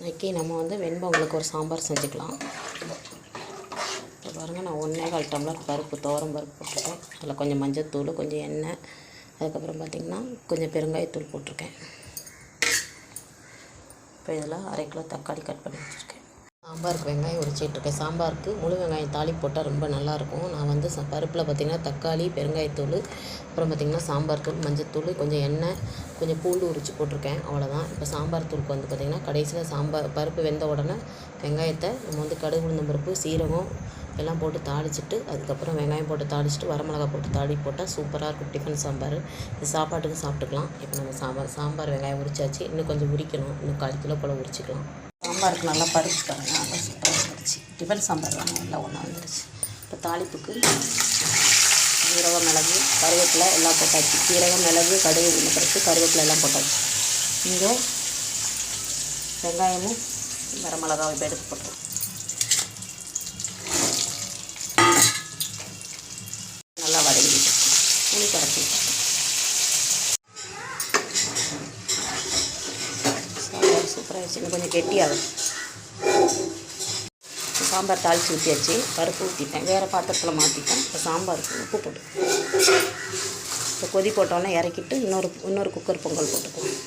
இன்றைக்கி நம்ம வந்து வெண்பொங்கலுக்கு ஒரு சாம்பார் செஞ்சுக்கலாம். இப்போ பாருங்கள் நான் ஒன்றே கால் டம்ளர் பருப்பு துவரம் பருப்பு போட்டிருக்கேன். அதில் கொஞ்சம் மஞ்சத்தூள் கொஞ்சம் எண்ணெய் அதுக்கப்புறம் பார்த்திங்கன்னா கொஞ்சம் பெருங்காயத்தூள் போட்டிருக்கேன். இப்போ இதில் அரை கிலோ தக்காளி கட் பண்ணி வச்சுருக்கேன். சாம்பாருக்கு வெங்காயம் உரிச்சிட்ருக்கேன். சாம்பாருக்கு முழு வெங்காயம் தாளி போட்டால் ரொம்ப நல்லாயிருக்கும் நான் வந்து ச பருப்பில் பார்த்திங்கன்னா தக்காளி பெருங்காயத்தூள் அப்புறம் பார்த்திங்கன்னா சாம்பார் தூள் மஞ்சத்தூள் கொஞ்சம் எண்ணெய் கொஞ்சம் பூண்டு உரித்து போட்டிருக்கேன் அவ்வளோதான் இப்போ சாம்பார் தூளுக்கு வந்து பார்த்திங்கன்னா கடைசியில் சாம்பார் பருப்பு வெந்த உடனே வெங்காயத்தை நம்ம வந்து கடுகு உளுந்தம் பருப்பு சீரகம் எல்லாம் போட்டு தாளிச்சிட்டு அதுக்கப்புறம் வெங்காயம் போட்டு தாளிச்சிட்டு வரமிளகா போட்டு தாளி போட்டால் சூப்பராக இருக்கும் டிஃபன் சாம்பார். இது சாப்பாட்டுக்கு சாப்பிட்டுக்கலாம். இப்போ நம்ம சாம்பார் சாம்பார் வெங்காயம் உரிச்சாச்சு. இன்னும் கொஞ்சம் உரிக்கணும். இன்னும் கால் கிலோ போல் உரிச்சிக்கலாம். சாம்பாருக்கு நல்லா பருப்பு பாருங்கள் நல்லா சூப்பராக வந்துருச்சு. டிஃபன் சாம்பார் தான் நல்லா ஒன்றா வந்துருச்சு. இப்போ தாளிப்புக்கு ஜீரக மிளகு கருவேப்பிலை எல்லாம் போட்டாச்சு. சீரகம் மிளகு கடுகு உளுந்த பருப்பு கருவேப்பிலை எல்லாம் போட்டாச்சு. இங்கே வெங்காயமும் வரமிளகாவை இப்போ எடுத்து போட்டுரும் நல்லா வதங்கிட்டு புளி கரைச்சி அப்புறம் வச்சு கொஞ்சம் கெட்டியாகும் சாம்பார் தாளித்து ஊற்றியாச்சு பருப்பு ஊற்றிட்டேன் வேறு பாத்திரத்தில் மாற்றிட்டேன் இப்போ சாம்பாருக்கு உப்பு போட்டு இப்போ கொதி போட்டோன்னே இறக்கிட்டு இன்னொரு இன்னொரு குக்கர் பொங்கல் போட்டுக்குவோம்.